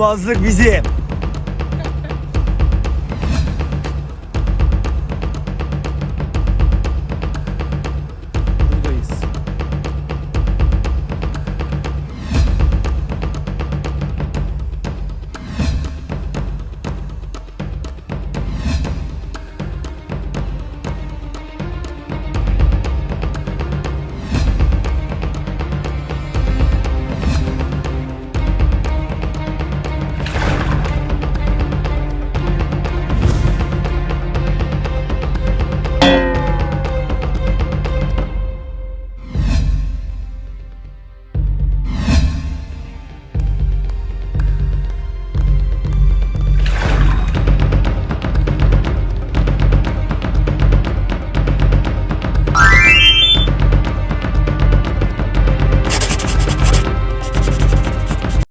dokunulmazlık bizi.